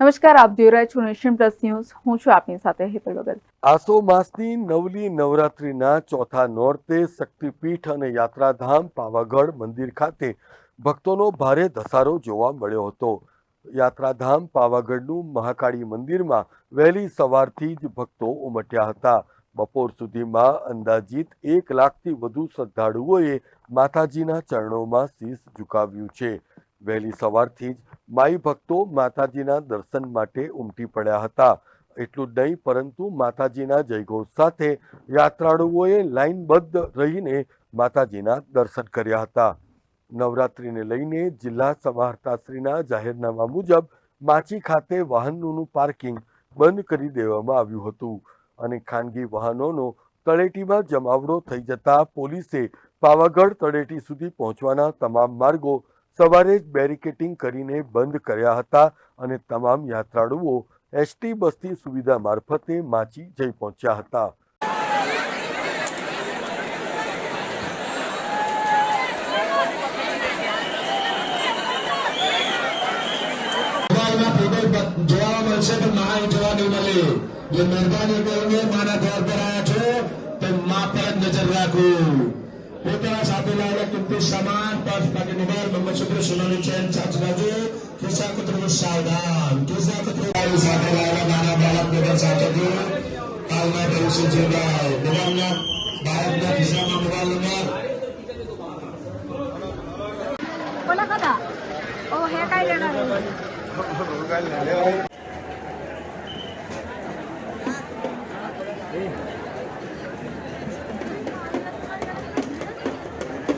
નમસ્કાર, આપ જોઈ રહ્યા છો નેશન પ્લસ ન્યૂઝ. હું છું આપની સાથે હેતલ વગર. આસો માસની નવલી નવરાત્રિના ચોથા નોરતે શક્તિપીઠ અને યાત્રાધામ પાવાગઢ મંદિર ખાતે ભક્તોનો ભારે ધસારો જોવા મળ્યો હતો. યાત્રાધામ પાવાગઢનું મહાકાળી મંદિરમાં વહેલી સવારથી જ ભક્તો ઉમટ્યા હતા. બપોર સુધીમાં અંદાજિત એક લાખથી વધુ શ્રદ્ધાળુઓએ માતાજીના ચરણોમાં શીશ ઝુકાવ્યું છે. વહેલી સવારથી જ માઈ ભક્તો માતાજીના દર્શન માટે ઉમટી પડ્યા હતા. એટલું જ નહીં, પરંતુ માતાજીના જયઘોષ સાથે યાત્રાળુઓએ લાઇનબદ્ધ રહીને માતાજીના દર્શન કર્યા હતા. નવરાત્રિને લઈને જિલ્લા સમાહર્તાશ્રીના જાહેરનામા મુજબ માચી ખાતે વાહનોનું પાર્કિંગ બંધ કરી દેવામાં આવ્યું હતું અને ખાનગી વાહનોનો તળેટીમાં જમાવડો થઈ જતા પોલીસે પાવાગઢ તળેટી સુધી પહોંચવાના તમામ માર્ગો સવારે જ બેરિકેટિંગ કરીને બંધ કર્યા હતા અને તમામ યાત્રાળુઓ એસટી બસની સુવિધા મારફતે માચી જઈ પહોંચ્યા હતા. જોવા મળશે પણ માં જોવા નહીં મળે એટલે મહેરબાની કરીને માના દ્વાર પર આવ્યા છો, તો માં પર નજર રાખો. પોતાના સાથે લાવેલા કિંમતી સામાન પાંચ પાકી મોબાઈલ મોહમ્મદ સુબ્ર સોનાની ચેન ચાચરાજુ ખિસ્સા કુતરો સાવધાન. ખિસ્સા કુતરો સાથે લાવેલા નાના બાળક બધા સાચજો તાલના ભવિષ્ય જીવડાય મોબાઈલના બાળકના ખિસ્સામાં મોબાઈલ નંબર. બોલા કદા ઓ હે કાઈ લેના રે